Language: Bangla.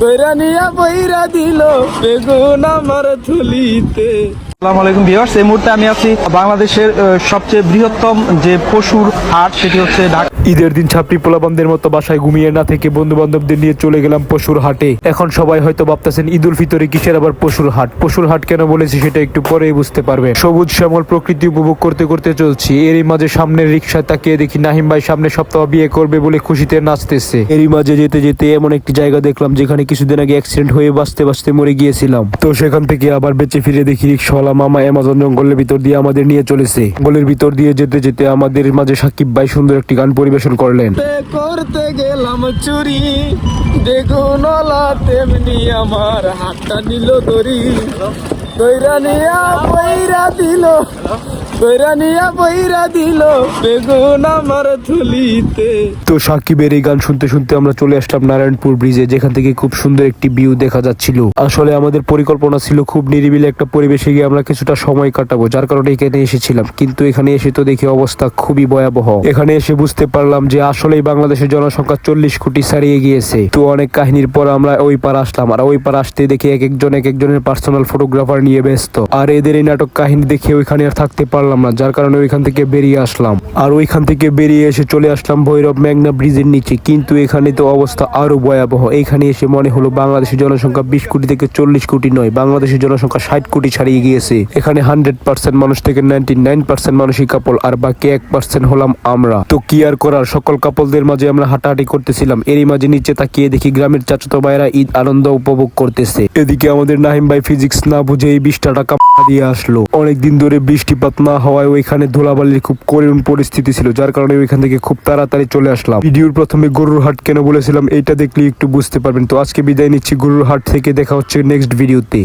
কইরা নিয়া বইরা বেগুন আমার আলাইকুম মুহূর্তে আমি আছি বাংলাদেশের সবচেয়ে বৃহত্তম যে পশুর হাট, সেটি হচ্ছে ঢাকা। ঈদের দিন ছাপড়ি পোলাবন্ধের মতো বাসায় ঘুমিয়ে না থেকে বন্ধু বান্ধবদের নিয়ে চলে গেলাম পশুর হাটে। এখন সবাই হয়তো ভাবতেছেন ঈদুল ফিতরে কিসের আবার পশুর হাট? পশুর হাট কেন বলেছি সেটা একটু পরেই বুঝতে পারবে সবুজ শ্যামল প্রকৃতি উপভোগ করতে করতে চলছি। এরই মাঝে সামনের রিক্সায় তাকিয়ে দেখি নাহিম ভাই সামনে সপ্তাহ বিয়ে করবে বলে খুশিতে নাচতেছে। এরই মাঝে যেতে যেতে এমন একটি জায়গা দেখলাম যেখানে কিছুদিন আগে অ্যাক্সিডেন্ট হয়ে বাঁচতে বাঁচতে মরে গিয়েছিলাম। তো সেখান থেকে আবার বেঁচে ফিরে দেখি রিক্সাওয়ালা মামা অ্যামাজন জঙ্গলের ভিতর দিয়ে আমাদের নিয়ে চলেছে। জঙ্গলের ভিতর দিয়ে যেতে যেতে আমাদের মাঝে সাকিব ভাই সুন্দর একটি গান পরিবেশন করলেন। তে করতে গেলাম চুরি। দেখুন তেমনি আমার হাতটা নিল দড়ি। দৈরা নিয়া বইরা দিল। তো সাকিবের এই গান শুনতে শুনতে আমরা চলে আসলাম নারায়ণপুর ব্রিজে, যেখান থেকে খুব সুন্দর একটি ভিউ দেখা যাচ্ছিল। আসলে আমাদের পরিকল্পনা ছিল খুব নিরিবিলি একটা পরিবেশে গিয়ে আমরা কিছুটা সময় কাটাবো, যার কারণে এখানে এসেছিলাম। কিন্তু এখানে এসে তো দেখি অবস্থা খুবই ভয়াবহ। এখানে এসে বুঝতে পারলাম যে আসলেই বাংলাদেশের জনসংখ্যা চল্লিশ কোটি ছাড়িয়ে গিয়েছে। তো অনেক কাহিনীর পর আমরা ওই পার আসলাম, আর ওই পার আসতে দেখি এক একজন, এক একজনের পার্সোনাল ফটোগ্রাফার নিয়ে ব্যস্ত। আর এদের এই নাটক কাহিনী দেখে ওইখানে আর থাকতে পারলাম না, যার কারণে ওইখান থেকে বেরিয়ে আসলাম। আর ওইখান থেকে বেরিয়ে এসে চলে আসলাম ভৈরব মেঘনা ব্রিজের নিচে। কিন্তু এখানে তো অবস্থা আরও ভয়াবহ। এখানে এসে মনে হলো বাংলাদেশের জনসংখ্যা বিশ কোটি থেকে চল্লিশ কোটি নয়, বাংলাদেশের জনসংখ্যা ষাট কোটি ছাড়িয়ে গিয়েছে। এখানে হান্ড্রেড পার্সেন্ট মানুষ থেকে নাইনটি নাইন পার্সেন্ট মানুষই কাপল আর বাকি এক পার্সেন্ট হলাম আমরা। তো কি আর করার? সকল কাপলদের মাঝে আমরা হাঁটাহাঁটি করতেছিলাম। এরই মাঝে নিচে তাকিয়ে দেখি গ্রামের চাচাতো ভাইরা ঈদ আনন্দ উপভোগ করতেছে। এদিকে আমাদের নাহিম ভাই ফিজিক্স না বুঝে এই বিশটা টাকা দিয়ে আসলো। অনেকদিন ধরে বৃষ্টিপাত না হওয়ায় ওইখানে ধুলাবালির খুব করুণ পরিস্থিতি ছিল, যার কারণে ওইখান থেকে খুব তাড়াতাড়ি চলে আসলাম। ভিডিওর প্রথমে গরুর হাট কেন বলেছিলাম এটা দেখলে একটু বুঝতে পারবেন। তো আজকে বিদায় নিচ্ছি গরুর হাট থেকে, দেখা হচ্ছে নেক্সট ভিডিওতে।